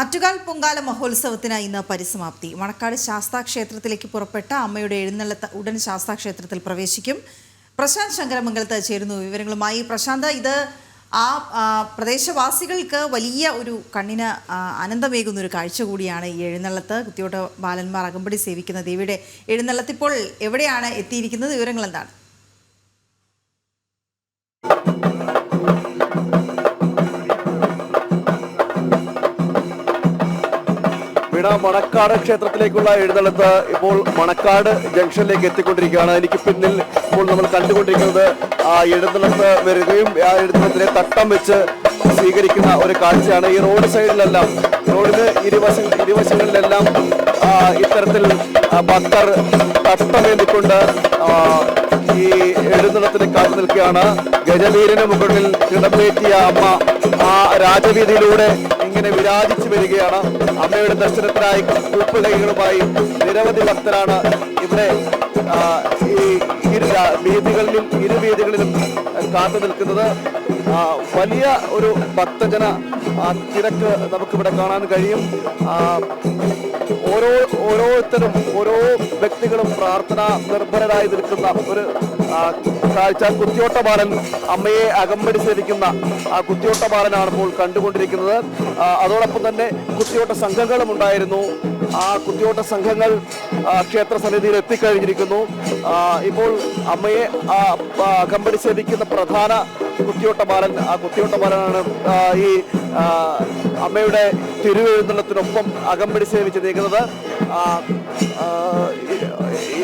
ആറ്റുകാൽ പൊങ്കാല മഹോത്സവത്തിന് ഇന്ന് പരിസമാപ്തി. മണക്കാട് ശാസ്താ ക്ഷേത്രത്തിലേക്ക് പുറപ്പെട്ട അമ്മയുടെ എഴുന്നള്ളത്ത് ഉടൻ ശാസ്താ ക്ഷേത്രത്തിൽ പ്രവേശിക്കും. പ്രശാന്ത് ശങ്കരമംഗലത്ത് ചേരുന്നു വിവരങ്ങളുമായി. പ്രശാന്ത് ഇത് ആ പ്രദേശവാസികൾക്ക് വലിയ ഒരു കണ്ണിന് ആനന്ദമേകുന്ന ഒരു കാഴ്ച കൂടിയാണ് ഈ എഴുന്നള്ളത്ത്. കുത്തിയോട്ട ബാലന്മാർ അകമ്പടി സേവിക്കുന്ന ദേവിയുടെ എഴുന്നള്ളത്ത് ഇപ്പോൾ എവിടെയാണ് എത്തിയിരിക്കുന്നത്? വിവരങ്ങൾ എന്താണ് വീണ മണക്കാട് ക്ഷേത്രത്തിലേക്കുള്ള എഴുന്നള്ളത്ത് ഇപ്പോൾ മണക്കാട് ജംഗ്ഷനിലേക്ക് എത്തിക്കൊണ്ടിരിക്കുകയാണ്. എനിക്ക് പിന്നിൽ ഇപ്പോൾ നമ്മൾ കണ്ടുകൊണ്ടിരിക്കുന്നത് ആ എഴുന്നള്ളത്ത് വരികയും ആ എഴുന്നള്ളത്തിനെ തട്ടം വെച്ച് സ്വീകരിക്കുന്ന ഒരു കാഴ്ചയാണ്. ഈ റോഡ് സൈഡിലെല്ലാം റോഡിന് ഇരുവശ ഇരുവശങ്ങളിലെല്ലാം ഇത്തരത്തിൽ ഭക്തർ തട്ടമേന്തിക്കൊണ്ട് ഈ എഴുന്നള്ളത്തിന് കാത്തു നിൽക്കുകയാണ്. ഗജവീരന് മുകളിൽ കിടപ്പേറ്റിയ അമ്മ ആ രാജവീതിയിലൂടെ ഇങ്ങനെ വിരാജിച്ചു വരികയാണ്. അമ്മയുടെ ദർശനത്തിനായി കൂപ്പുകൈകളുമായി നിരവധി ഭക്തരാണ് ഇവിടെ ഈ ഇരു വീതികളിലും ഇരു വീതികളിലും കാത്തു നിൽക്കുന്നത്. വലിയ ഒരു ഭക്തജന തിരക്ക് നമുക്കിവിടെ കാണാൻ കഴിയും. ഓരോ ഓരോരുത്തരും ഓരോ വ്യക്തികളും പ്രാർത്ഥന നിർഭരരായി നിൽക്കുന്ന ഒരു കാഴ്ച. കുത്തിയോട്ട ബാലൻ അമ്മയെ അകമ്പടി സേവിക്കുന്ന ആ കുത്തിയോട്ടബാലനാണ് ഇപ്പോൾ കണ്ടുകൊണ്ടിരിക്കുന്നത്. അതോടൊപ്പം തന്നെ കുത്തിയോട്ട സംഘങ്ങളും ഉണ്ടായിരുന്നു. ആ കുത്തിയോട്ട സംഘങ്ങൾ ക്ഷേത്ര സന്നിധിയിൽ എത്തിക്കഴിഞ്ഞിരിക്കുന്നു. ഇപ്പോൾ അമ്മയെ അകമ്പടി സേവിക്കുന്ന പ്രധാന കുത്തിയോട്ട ബാലൻ ആ കുത്തിയോട്ട ബാലനാണ് ഈ അമ്മയുടെ തിരുവെഴുന്നള്ളത്തിനൊപ്പം അകമ്പടി സേവിച്ച് നീക്കുന്നത്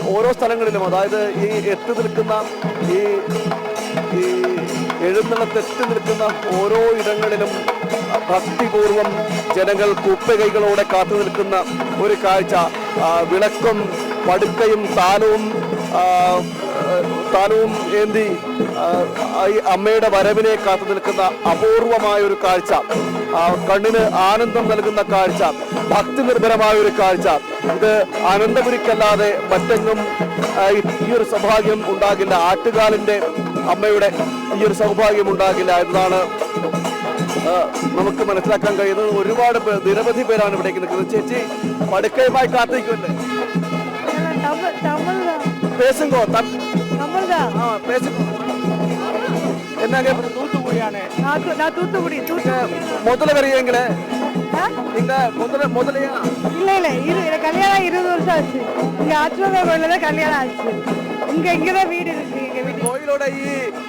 ഓരോ സ്ഥലങ്ങളിലും അതായത് ഈ എത്തി നിൽക്കുന്ന ഈ ഈ എഴുന്നള്ളത്ത് നിൽക്കുന്ന ഓരോ ഇടങ്ങളിലും ഭക്തിപൂർവം ജനങ്ങൾ കുപ്പകൈകളോടെ കാത്തു നിൽക്കുന്ന ഒരു കാഴ്ച. വിളക്കും പടുക്കയും താലവും താനവും ഏന്തി ഈ അമ്മയുടെ വരവിനെ കാത്തു നിൽക്കുന്ന അപൂർവമായ ഒരു കാഴ്ച കണ്ണിന് ആനന്ദം നൽകുന്ന കാഴ്ച ഭക്തി നിർഭരമായ ഒരു കാഴ്ച. ഇത് അനന്തപുരിക്കല്ലാതെ മറ്റെങ്ങും ഈ ഒരു സൗഭാഗ്യം ഉണ്ടാകില്ല. ആറ്റുകാലിന്റെ അമ്മയുടെ ഈ ഒരു സൗഭാഗ്യം ഉണ്ടാകില്ല എന്നാണ് നമുക്ക് മനസ്സിലാക്കാൻ കഴിയുന്നത്. ഒരുപാട് പേർ നിരവധി പേരാണ് ഇവിടേക്ക് നിൽക്കുന്നത്. ചേച്ചി പടുക്കയുമായി കാത്തിരിക്കുമല്ലേ? തമിഴ് பேசுங்கோ தப். பேசுங்க. என்னங்க? தூத்துக்குடியானே. நான் தூத்துக்குடி தூத்துக்குடி. முதல்ல வரையீங்களே நீங்க முதல்ல முதலையா இல்ல இல்ல இரு கல்யாணம் இருபது வருஷம் ஆச்சு. இங்க ஆச்சுவங்க கோயில கல்யாணம் ஆச்சு. இங்க இங்க தான் வீடு இருக்கு எங்க வீட்டு கோயிலோட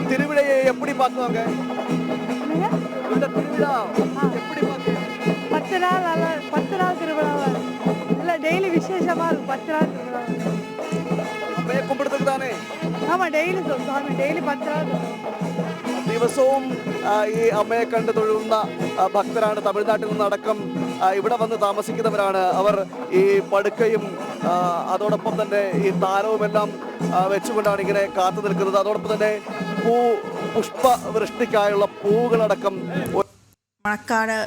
திருவிழையை எப்படி பார்க்குவாங்க? இந்த திருவிழா எப்படி பார்க்குவாங்க பத்து நாள் நல்லா பத்து நாள் திருவிழா இல்லை டெய்லி விசேஷமா இருக்கும் பத்து நாள் ഡെയിലി ഡെയിലി ദിവസവും ഈ അമ്മയെ കണ്ട് തൊഴുന്ന ഭക്തരാണ് തമിഴ്നാട്ടിൽ നിന്നടക്കം ഇവിടെ വന്ന് താമസിക്കുന്നവരാണ് അവർ ഈ പടുക്കയും അതോടൊപ്പം തന്നെ ഈ താരവുമെല്ലാം വെച്ചുകൊണ്ടാണ് ഇങ്ങനെ കാത്തു നിൽക്കുന്നത്. അതോടൊപ്പം തന്നെ പൂ പുഷ്പ വൃഷ്ടിക്കായുള്ള പൂവുകളടക്കം മണക്കാട്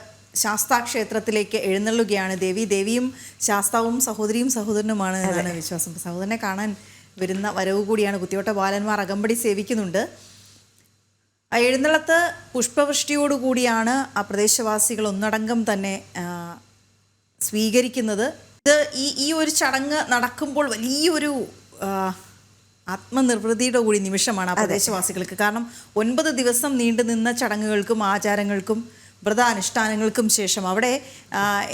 ശാസ്താക്ഷേത്രത്തിലേക്ക് എഴുന്നള്ളുകയാണ് ദേവി. ദേവിയും ശാസ്താവും സഹോദരിയും സഹോദരനുമാണ് എന്നാണ് വിശ്വാസം. സഹോദരനെ കാണാൻ വരുന്ന വരവ് കൂടിയാണ്. കുത്തിയോട്ട ബാലന്മാർ അകമ്പടി സേവിക്കുന്നുണ്ട്. ആ എഴുന്നള്ളത്ത് പുഷ്പവൃഷ്ടിയോടുകൂടിയാണ് ആ പ്രദേശവാസികൾ ഒന്നടങ്കം തന്നെ സ്വീകരിക്കുന്നത്. ഇത് ഈ ഈ ഒരു ചടങ്ങ് നടക്കുമ്പോൾ വലിയൊരു ആത്മനിർവൃതിയുടെ കൂടി നിമിഷമാണ് ആ പ്രദേശവാസികൾക്ക്. കാരണം ഒൻപത് ദിവസം നീണ്ടു നിന്ന ചടങ്ങുകൾക്കും ആചാരങ്ങൾക്കും വ്രതാനുഷ്ഠാനങ്ങൾക്കും ശേഷം അവിടെ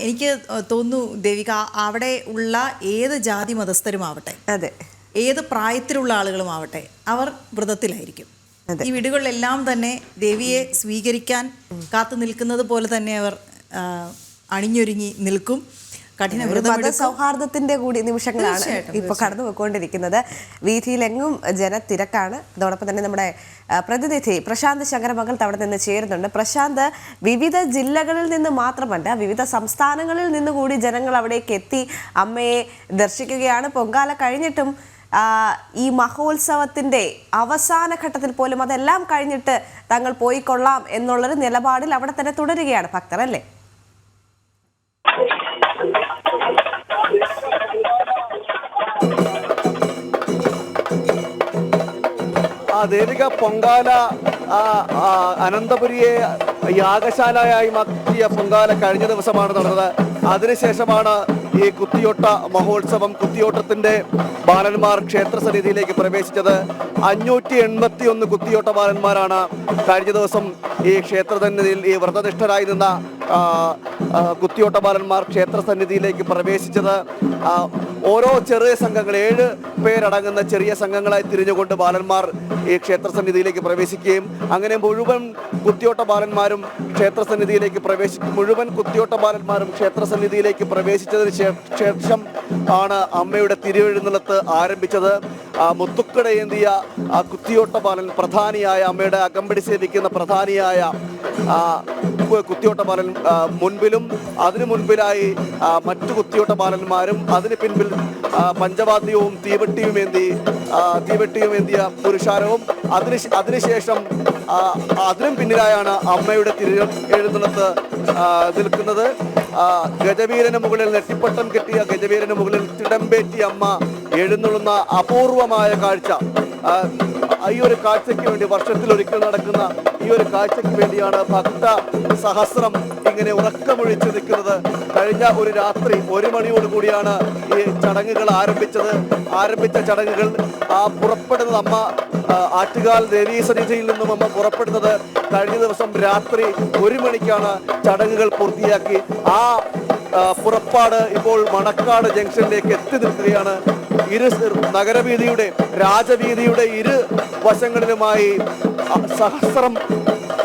എനിക്ക് തോന്നുന്നു ദേവിക അവിടെ ഉള്ള ഏത് ജാതി മതസ്ഥരും ആവട്ടെ അതെ. ഏത് പ്രായത്തിലുള്ള ആളുകളും ആവട്ടെ അവർ വ്രതത്തിലായിരിക്കും. ഈ വീടുകളിലെല്ലാം തന്നെ ദേവിയെ സ്വീകരിക്കാൻ കാത്തു നിൽക്കുന്നത് പോലെ തന്നെ അവർ അണിഞ്ഞൊരുങ്ങി നിൽക്കും. കഠിന വ്രതം കൂടി നിമിഷങ്ങളാണ് ഇപ്പൊ കടന്നു പോയിക്കൊണ്ടിരിക്കുന്നത് വീതിയിലെങ്ങും ജനത്തിരക്കാണ്. അതോടൊപ്പം തന്നെ നമ്മുടെ പ്രതിനിധി പ്രശാന്ത് ശങ്കരമകൾ അവിടെ നിന്ന് ചേരുന്നുണ്ട്. പ്രശാന്ത് വിവിധ ജില്ലകളിൽ നിന്ന് മാത്രമല്ല വിവിധ സംസ്ഥാനങ്ങളിൽ നിന്ന് കൂടി ജനങ്ങൾ അവിടേക്ക് എത്തി അമ്മയെ ദർശിക്കുകയാണ്. പൊങ്കാല കഴിഞ്ഞിട്ടും ഈ മഹോത്സവത്തിന്റെ അവസാന ഘട്ടത്തിൽ പോലും അതെല്ലാം കഴിഞ്ഞിട്ട് തങ്ങൾ പോയിക്കൊള്ളാം എന്നുള്ളൊരു നിലപാടിൽ അവിടെ തന്നെ തുടരുകയാണ് ഭക്തർ അല്ലേ? ആ ദേവിക പൊങ്കാല അനന്തപുരിയെ യാഗശാലയായി മാറ്റിയ പൊങ്കാല കഴിഞ്ഞ ദിവസമാണ് നടന്നത്. അതിനുശേഷമാണ് ഈ കുത്തിയോട്ട മഹോത്സവം കുത്തിയോട്ടത്തിന്റെ ബാലന്മാർ ക്ഷേത്ര സന്നിധിയിലേക്ക് പ്രവേശിച്ചത്. അഞ്ഞൂറ്റി എൺപത്തി ഒന്ന് കുത്തിയോട്ട ബാലന്മാരാണ് കഴിഞ്ഞ ദിവസം ഈ ക്ഷേത്ര സന്നിധിയിൽ ഈ വ്രതനിഷ്ഠരായി നിന്ന കുത്തിയോട്ട ബാലന്മാർ ക്ഷേത്ര സന്നിധിയിലേക്ക് പ്രവേശിച്ചത് ഓരോ ചെറിയ സംഘങ്ങൾ ഏഴ് പേരടങ്ങുന്ന ചെറിയ സംഘങ്ങളായി തിരിഞ്ഞുകൊണ്ട് ബാലന്മാർ ഈ ക്ഷേത്ര സന്നിധിയിലേക്ക് പ്രവേശിക്കുകയും അങ്ങനെ മുഴുവൻ കുത്തിയോട്ട ബാലന്മാരും ക്ഷേത്ര സന്നിധിയിലേക്ക് പ്രവേശി മുഴുവൻ കുത്തിയോട്ട ബാലന്മാരും ക്ഷേത്ര സന്നിധിയിലേക്ക് പ്രവേശിച്ചതിന് ശേഷം ആണ് അമ്മയുടെ തിരുവെഴുന്നള്ളത്ത് ആരംഭിച്ചത്. മുത്തുക്കടയേന്തിയ കുത്തിയോട്ട ബാലൻ പ്രധാനിയായ അമ്മയുടെ അകമ്പടി സേവിക്കുന്ന പ്രധാനിയായ കു- കുത്തിയോട്ട ബാലൻ മുൻപിലും അതിനു മുൻപിലായി മറ്റു കുത്തിയോട്ട ബാലന്മാരും അതിന് പിൻപിൽ പഞ്ചവാദ്യവും തീവെട്ടിയും ഏന്തി തീവെട്ടിയും ഏന്തിയ പുരുഷാരവും. അതിന് അതിനുശേഷം അതിനും പിന്നിലായാണ് അമ്മയുടെ തിരി എഴുന്നള്ളത്ത് നിൽക്കുന്നത്. ഗജവീരന് മുകളിൽ നെറ്റിപ്പട്ടം കെട്ടിയ ഗജവീരന് മുകളിൽ തിടമ്പേറ്റി അമ്മ എഴുന്നള്ളുന്ന അപൂർവമായ കാഴ്ച. ഈ ഒരു കാഴ്ചയ്ക്ക് വേണ്ടി വർഷത്തിൽ ഒരിക്കൽ നടക്കുന്ന ഈ ഒരു കാഴ്ചയ്ക്ക് വേണ്ടിയാണ് ഭക്ത സഹസ്രം ഇങ്ങനെ ഉറക്കമൊഴിച്ച് നിൽക്കുന്നത്. കഴിഞ്ഞ ഒരു രാത്രി ഒരു മണിയോടുകൂടിയാണ് ഈ ചടങ്ങുകൾ ആരംഭിച്ചത്. ആരംഭിച്ച ചടങ്ങുകൾ ആ പുറപ്പെടുന്നത് അമ്മ ആറ്റുകാൽ ദേവീ സന്നിധിയിൽ നിന്നും അമ്മ പുറപ്പെടുന്നത്. കഴിഞ്ഞ ദിവസം രാത്രി ഒരു മണിക്കാണ് ചടങ്ങുകൾ പൂർത്തിയാക്കി. ആ, പുറപ്പാട് ഇപ്പോൾ മണക്കാട് ജംഗ്ഷനിലേക്ക് എത്തി നിൽക്കുകയാണ്. ഇരു നഗരവീതിയുടെ രാജവീതിയുടെ ഇരു വശങ്ങളിലുമായി സഹസ്രം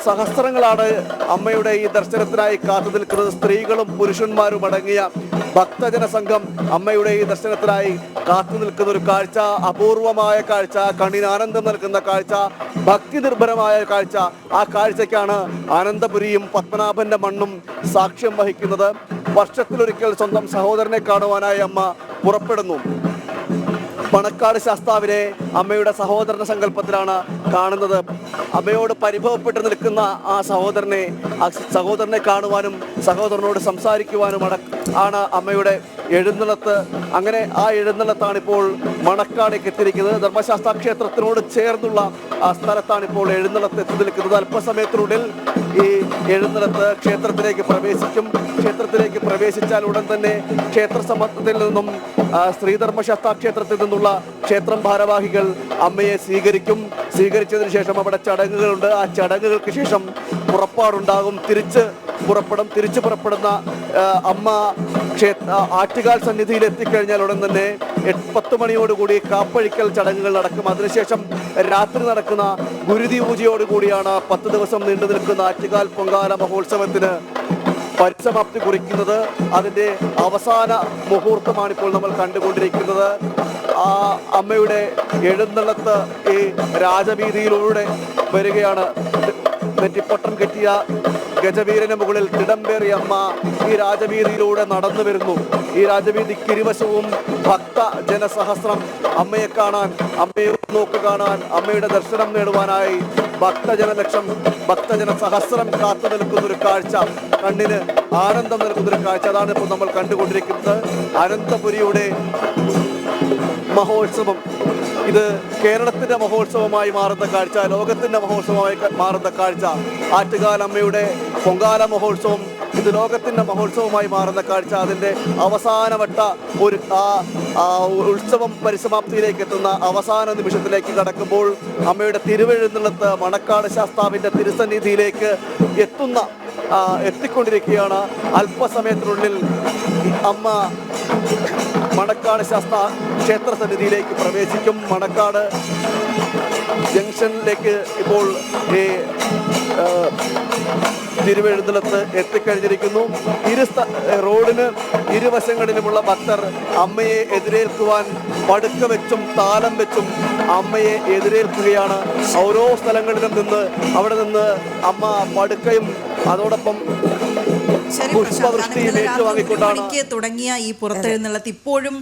സഹസ്രങ്ങളാണ് അമ്മയുടെ ഈ ദർശനത്തിനായി കാത്തു നിൽക്കുന്നത് സ്ത്രീകളും പുരുഷന്മാരും അടങ്ങിയ ഭക്തജന സംഘം അമ്മയുടെ ഈ ദർശനത്തിനായി കാത്തു നിൽക്കുന്ന ഒരു കാഴ്ച അപൂർവമായ കാഴ്ച കണ്ണിന് ആനന്ദം നൽകുന്ന കാഴ്ച ഭക്തി നിർഭരമായ കാഴ്ച. ആ കാഴ്ചയ്ക്കാണ് ആനന്ദപുരിയും പത്മനാഭന്റെ മണ്ണും സാക്ഷ്യം വഹിക്കുന്നത്. വർഷത്തിലൊരിക്കൽ സ്വന്തം സഹോദരനെ കാണുവാനായി അമ്മ പുറപ്പെടുന്നു. മണക്കാട് ശാസ്താവിനെ അമ്മയുടെ സഹോദരന്റെ സങ്കല്പത്തിലാണ് കാണുന്നത്. അമ്മയോട് പരിഭവപ്പെട്ട് നിൽക്കുന്ന ആ സഹോദരനെ ആ സഹോദരനെ കാണുവാനും സഹോദരനോട് സംസാരിക്കുവാനും ആണ് അമ്മയുടെ എഴുന്നള്ളത്ത്. അങ്ങനെ ആ എഴുന്നള്ളത്താണ് ഇപ്പോൾ മണക്കാടേക്ക് എത്തിയിരിക്കുന്നത്. ധർമ്മശാസ്ത്ര ക്ഷേത്രത്തിനോട് ചേർന്നുള്ള ആ സ്ഥലത്താണ് ഇപ്പോൾ എഴുന്നള്ളത്ത് എത്തി നിൽക്കുന്നത്. അല്പസമയത്തിനുള്ളിൽ ഈ എഴുന്നള്ളത്ത് ക്ഷേത്രത്തിലേക്ക് പ്രവേശിക്കും. ക്ഷേത്രത്തിലേക്ക് പ്രവേശിച്ചാൽ ഉടൻ തന്നെ ക്ഷേത്ര സമ്മർദ്ദത്തിൽ നിന്നും ശ്രീധർമ്മശാസ്ത്ര ക്ഷേത്രത്തിൽ നിന്നുള്ള ക്ഷേത്രം ഭാരവാഹികൾ അമ്മയെ സ്വീകരിക്കും. സ്വീകരിച്ചതിന് ശേഷം അവിടെ ചടങ്ങുകളുണ്ട്. ആ ചടങ്ങുകൾക്ക് ശേഷം പുറപ്പാടുണ്ടാകും. തിരിച്ച് പുറപ്പെടും. തിരിച്ചു പുറപ്പെടുന്ന അമ്മ ക്ഷേത്ര ആറ്റുകാൽ സന്നിധിയിൽ എത്തിക്കഴിഞ്ഞാൽ ഉടൻ തന്നെ പത്ത് മണിയോടുകൂടി കാപ്പഴിക്കൽ ചടങ്ങുകൾ നടക്കും. അതിനുശേഷം രാത്രി നടക്കുന്ന ഗുരുതി പൂജയോടുകൂടിയാണ് പത്ത് ദിവസം നീണ്ടു നിൽക്കുന്ന ആറ്റുകാൽ പൊങ്കാല മഹോത്സവത്തിന് പരിസമാപ്തി കുറിക്കുന്നത് അതിന്റെ അവസാന മുഹൂർത്തമാണ് ഇപ്പോൾ നമ്മൾ കണ്ടുകൊണ്ടിരിക്കുന്നത്. ആ അമ്മയുടെ എഴുന്നള്ളത്ത് ഈ രാജവീതിയിലൂടെ വരികയാണ്. നെറ്റിപ്പട്ടം കെട്ടിയ ഗജവീരന് മുകളിൽ തിടമ്പേറിയ അമ്മ ഈ രാജവീതിയിലൂടെ നടന്നു വരുന്നു. ഈ രാജവീതിക്കിരുവശവും ഭക്ത ജനസഹസ്രം അമ്മയെ കാണാൻ അമ്മയെ നോക്ക് കാണാൻ അമ്മയുടെ ദർശനം നേടുവാനായി ഭക്തജനലക്ഷം ഭക്തജന സഹസ്രം കാത്തു നിൽക്കുന്ന ഒരു കാഴ്ച കണ്ണിന് ആനന്ദം നൽകുന്ന ഒരു കാഴ്ച. അതാണ് ഇപ്പോൾ നമ്മൾ കണ്ടുകൊണ്ടിരിക്കുന്നത്. അനന്തപുരിയുടെ മഹോത്സവം. ഇത് കേരളത്തിന്റെ മഹോത്സവമായി മാറുന്ന കാഴ്ച ലോകത്തിന്റെ മഹോത്സവമായി മാറുന്ന കാഴ്ച. ആറ്റുകാലമ്മയുടെ പൊങ്കാല മഹോത്സവം ഇത് ലോകത്തിന്റെ മഹോത്സവമായി മാറുന്ന കാഴ്ച. അതിന്റെ അവസാനവട്ട ഒരു ആ ഉത്സവം പരിസമാപ്തിയിലേക്ക് എത്തുന്ന അവസാന നിമിഷത്തിലേക്ക് കടക്കുമ്പോൾ അമ്മയുടെ തിരുവഴുന്നള്ളത്ത് മണക്കാട് ശാസ്താവിന്റെ തിരുസന്നിധിയിലേക്ക് എത്തുന്ന എത്തിക്കൊണ്ടിരിക്കുകയാണ്. അല്പസമയത്തിനുള്ളിൽ അമ്മ മണക്കാട് ശാസ്ത്ര ക്ഷേത്ര സന്നിധിയിലേക്ക് പ്രവേശിക്കും. മണക്കാട് ജംഗ്ഷനിലേക്ക് ഇപ്പോൾ ഈ ആ, തിരുവെഴുന്നള്ളത്ത് എത്തിക്കഴിഞ്ഞിരിക്കുന്നു ഇരു റോഡിന് ഇരുവശങ്ങളിലുമുള്ള ഭക്തർ അമ്മയെ എതിരേൽക്കുവാൻ പടുക്ക വെച്ചും താലം വെച്ചും അമ്മയെ എതിരേൽക്കുകയാണ് ഓരോ സ്ഥലങ്ങളിലും നിന്ന് അവിടെ നിന്ന് അമ്മ പടുക്കയും അതോടൊപ്പം ശരി പുഷ്പവൃഷ്ടി പ്രശാന്ത്. കാരണം ഇന്നലെ ഏറ്റുവാങ്ങിക്കൊണ്ടാണ് തുടങ്ങിയ ഈ പുറത്തെഴുന്നള്ളത്ത് ഇപ്പോഴും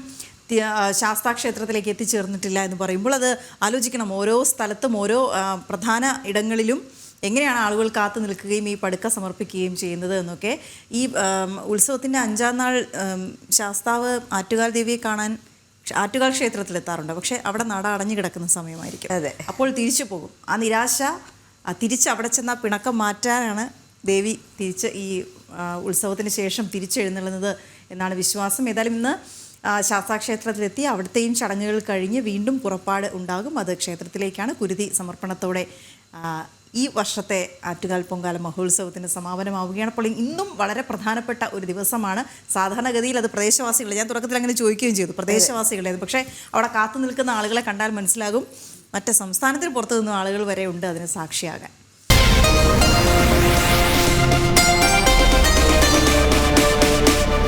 ശാസ്താക്ഷേത്രത്തിലേക്ക് എത്തിച്ചേർന്നിട്ടില്ല എന്ന് പറയുമ്പോൾ അത് ആലോചിക്കണം ഓരോ സ്ഥലത്തും ഓരോ പ്രധാന ഇടങ്ങളിലും എങ്ങനെയാണ് ആളുകൾ കാത്തു നിൽക്കുകയും ഈ പടുക്ക സമർപ്പിക്കുകയും ചെയ്യുന്നത് എന്നൊക്കെ ഈ ഉത്സവത്തിന്റെ അഞ്ചാം നാൾ ശാസ്താവ് ആറ്റുകാൽ ദേവിയെ കാണാൻ ആറ്റുകാൽ ക്ഷേത്രത്തിൽ എത്താറുണ്ട്. പക്ഷേ അവിടെ നട അടഞ്ഞു കിടക്കുന്ന സമയമായിരിക്കും. അതെ. അപ്പോൾ തിരിച്ചു പോകും. ആ നിരാശ തിരിച്ച് അവിടെ ചെന്ന പിണക്കം മാറ്റാനാണ് ദേവി തിരിച്ച് ഈ ഉത്സവത്തിന് ശേഷം തിരിച്ചെഴുന്നള്ളുന്നത് എന്നാണ് വിശ്വാസം. ഏതായാലും ഇന്ന് ശാസ്താക്ഷേത്രത്തിലെത്തി അവിടുത്തെയും ചടങ്ങുകൾ കഴിഞ്ഞ് വീണ്ടും പുറപ്പാട് ഉണ്ടാകും. അത് ക്ഷേത്രത്തിലേക്കാണ് കുരുതി സമർപ്പണത്തോടെ ഈ വർഷത്തെ ആറ്റുകാൽ പൊങ്കാല മഹോത്സവത്തിന് സമാപനമാവുകയാണ്. അപ്പോൾ ഇന്നും വളരെ പ്രധാനപ്പെട്ട ഒരു ദിവസമാണ്. സാധാരണഗതിയിൽ അത് പ്രദേശവാസികളെ ഞാൻ തുടക്കത്തിൽ അങ്ങനെ ചോദിക്കുകയും ചെയ്തു പ്രദേശവാസികളെ. പക്ഷേ അവിടെ കാത്തു നിൽക്കുന്ന ആളുകളെ കണ്ടാൽ മനസ്സിലാകും. മറ്റ് സംസ്ഥാനത്തിന് പുറത്തു നിന്നും ആളുകൾ വരെ ഉണ്ട് അതിന് സാക്ഷിയാകാൻ.